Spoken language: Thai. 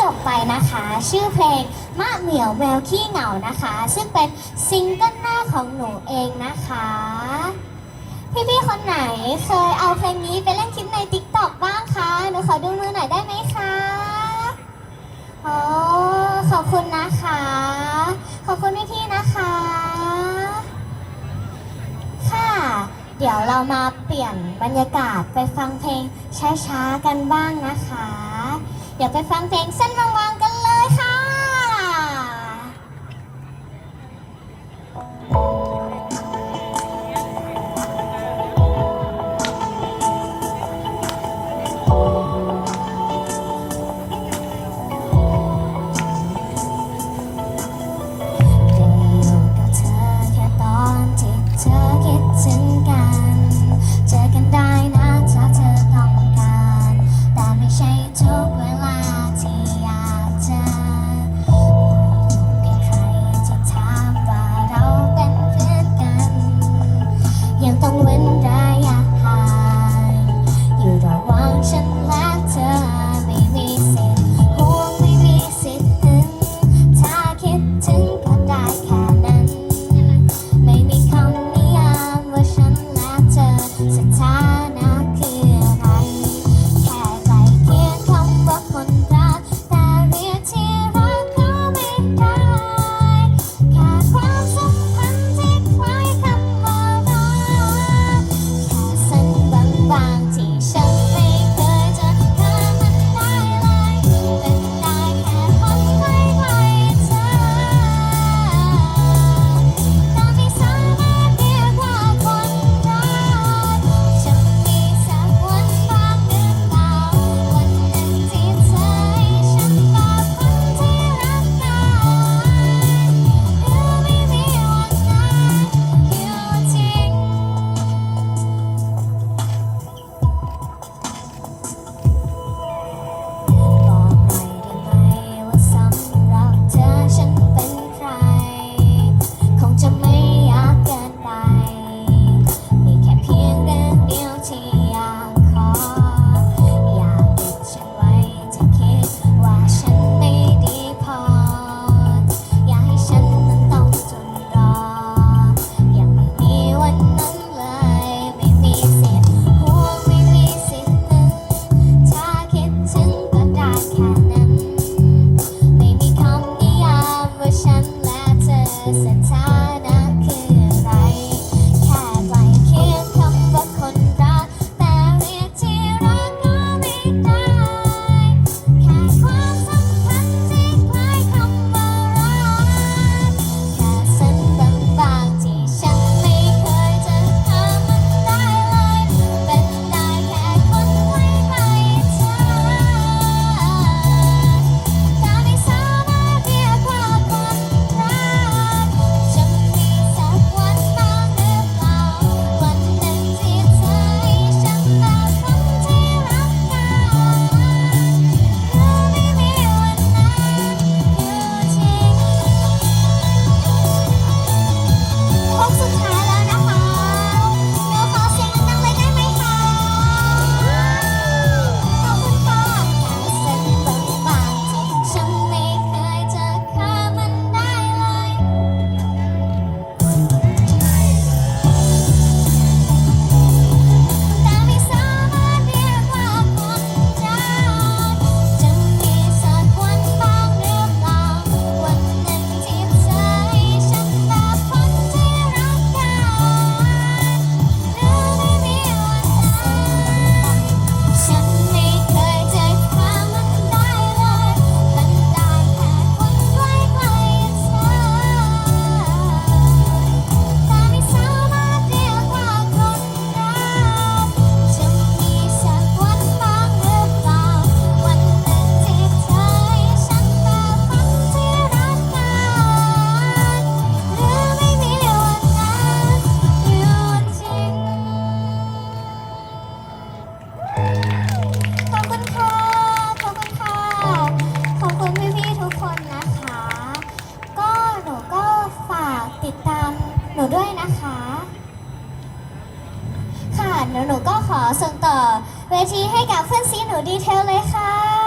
จบไปนะคะ ชื่อเพลงมะเหมียวแมวขี้เหงานะคะ ซึ่งเป็นซิงเกิลหน้าของหนูเองนะคะ พี่ๆคนไหนเคยเอาเพลงนี้ไปเล่นคลิปในติ๊กต็อกบ้างคะหนูขอดูมือหน่อยได้ไหมคะโอ้ขอบคุณนะคะ ขอบคุณพี่ๆนะคะ ค่ะ เดี๋ยวเรามาเปลี่ยนบรรยากาศไปฟังเพลงช้าๆกันบ้างนะคะ อยากไปฟังเพลงสั้นวัางๆกัน sense time. Crescent time. ูด้วยนะคะ ค่ะหนูหนูก็ขอส่งต่อเวทีให้กับเพื่อนซีหนูดีเทลเลยค่ะ